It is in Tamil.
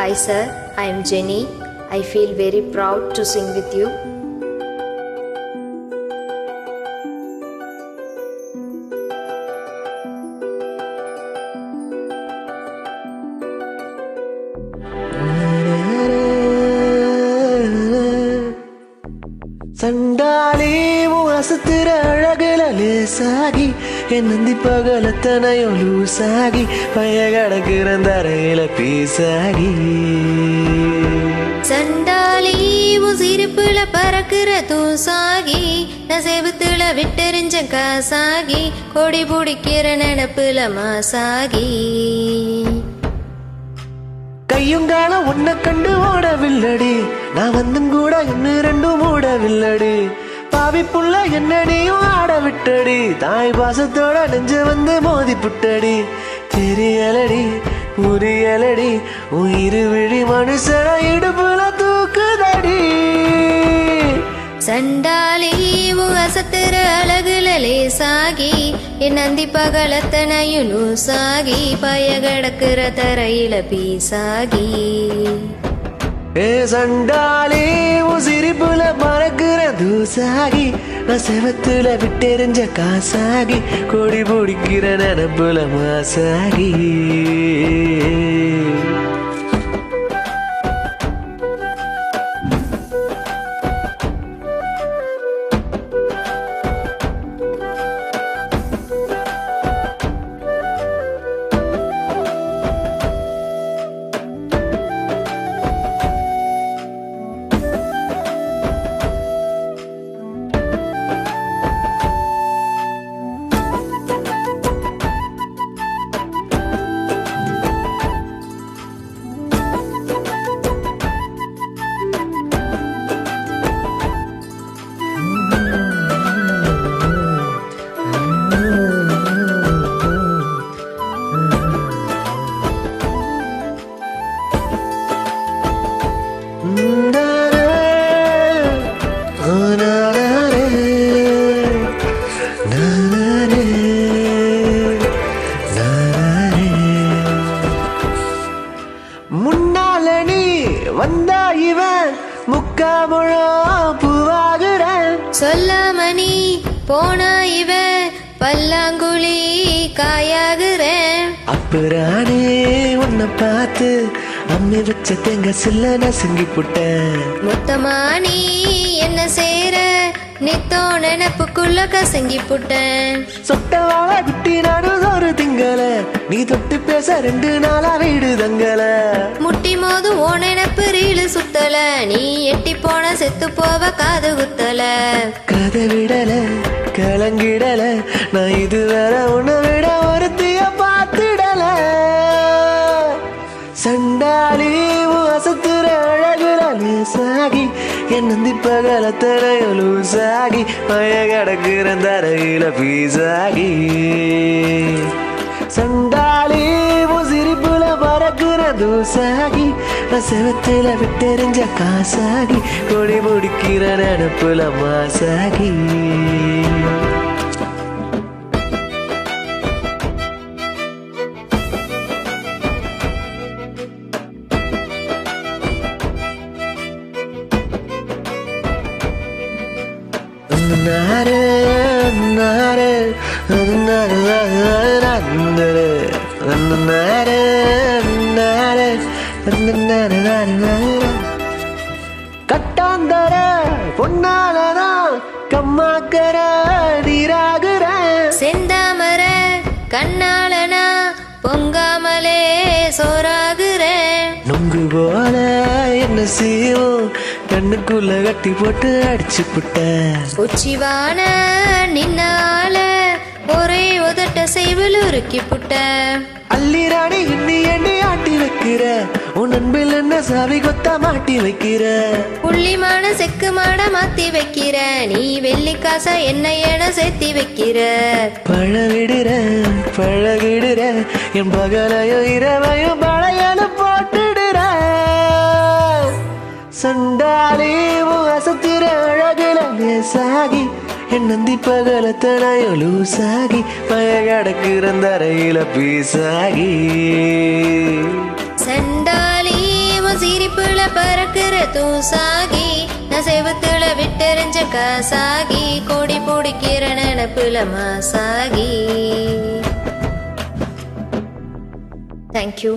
Hi, sir. I am Jenny. I feel very proud to sing with you. சண்டாளி அசத்துற அழகுல லேசாகி என் நந்தி பகலத்தனையும் லூசாகி பைய கிடக்குற தரையில பீசாகி சண்டாளி உன் சிரிப்புல பறக்கிற தூசாகி நான் செவுத்துல விட்டெறிஞ்ச காசாகி கொடி பிடிக்கிற நினப்புல மாசாகி கையுங்கால உன்னை கண்டு ஓடவில்லடி நான் வந்தும் கூட இன்னும் ரெண்டும் ஓடவில்லடி பாவி புள்ள என்னடியும் ஆட விட்டடி. தாய் பாசத்தோட நெஞ்சு வந்து மோதி புட்டடி. தெரியலடி புரியலடி உயிர் விழி மனுஷன இடுப்புல தூக்குதடி. சண்டாளி உன் அழகுல லேசாகி என் நந்தி பகலத்தனையும் லூசாகி பய கடக்குற தரையில பீசாகி. சண்டாலே சண்டாளி உன் சிரிப்புல மறக்கிற தூசாகி நான் செவத்துல விட்டெறிஞ்ச காசாகி கொடி பிடிக்கிற நினப்புல மாசாகி. வந்தா இவன் முக்காமுழம் பூவாகிறேன் சொல்லாம நீ போனா இவ பல்லாங்குழி காயாகுறேன் அப்புறானே உன்னை பார்த்து அம்மி வச்ச தேங்க சில்ல நசுங்கி புட்டேன். மொத்தமா நீ நித்தோ நினப்புக்குள்ள கசங்கி புட்டேன். சொட்ட வாழ குட்டி நானும் ஒரு திங்கள. நீ தொட்டு பேச ரெண்டு நாளா வீடு தங்கல முட்டி மோது ஓ நினப்பு ரீலு சுத்தல. நீ எட்டி போன செத்து போவ காது குத்தல. கதை விடல கலங்கிடல நான் இதுவரை என்னந்தி பகல தரைய லூசாகி மய கிடக்குற தரையில பீசாகி சண்டாளி உன் சிரிப்புல பறக்குற தூசாகி நான் செவத்துல விட்டெறிஞ்ச காசாகி கொடி முடிக்கிற நினப்புல மாசாகி. கட்டாந்தர பொன்னாலனா கம்மாக்கர நீராகுற செந்தாமர கண்ணாலனா பொங்காமலே சோறாகுறேன் நொங்கு போல என்ன செய்யும் கண்ணுக்குள்ள கட்டி போட்டு அடிச்சு புட்டேன். உச்சிவான நின்னால ஒரே உதட்ட செய்வல் உருக்கி புட்ட அள்ளிராணி இன்னி எண்ணி ஆட்டி வைக்கிற? உன் அன்பில் என்ன சாவி கொத்தா மாட்டி வைக்கிற? புள்ளிமான செக்கு மாட மாத்தி வைக்கிற? நீ வெள்ளிக்காச என்ன என சேர்த்தி வைக்கிற? பழவிடுற பழகிடுற என் பகலையும் இரவையும் பழையனு சண்டாளி அசத்திர அழகுல லேசாகி என் நந்தி பகலத்தனையும் லூசாகி பய கிடக்குற தரையில பீசாகி. செண்டாலி சிரிப்புல பறக்கிற தூசாகி நான் செவத்துல விட்டெறிஞ்ச காசாகி கொடி பிடிக்கிற நினப்புல மாசாகி. தேங்க்யூ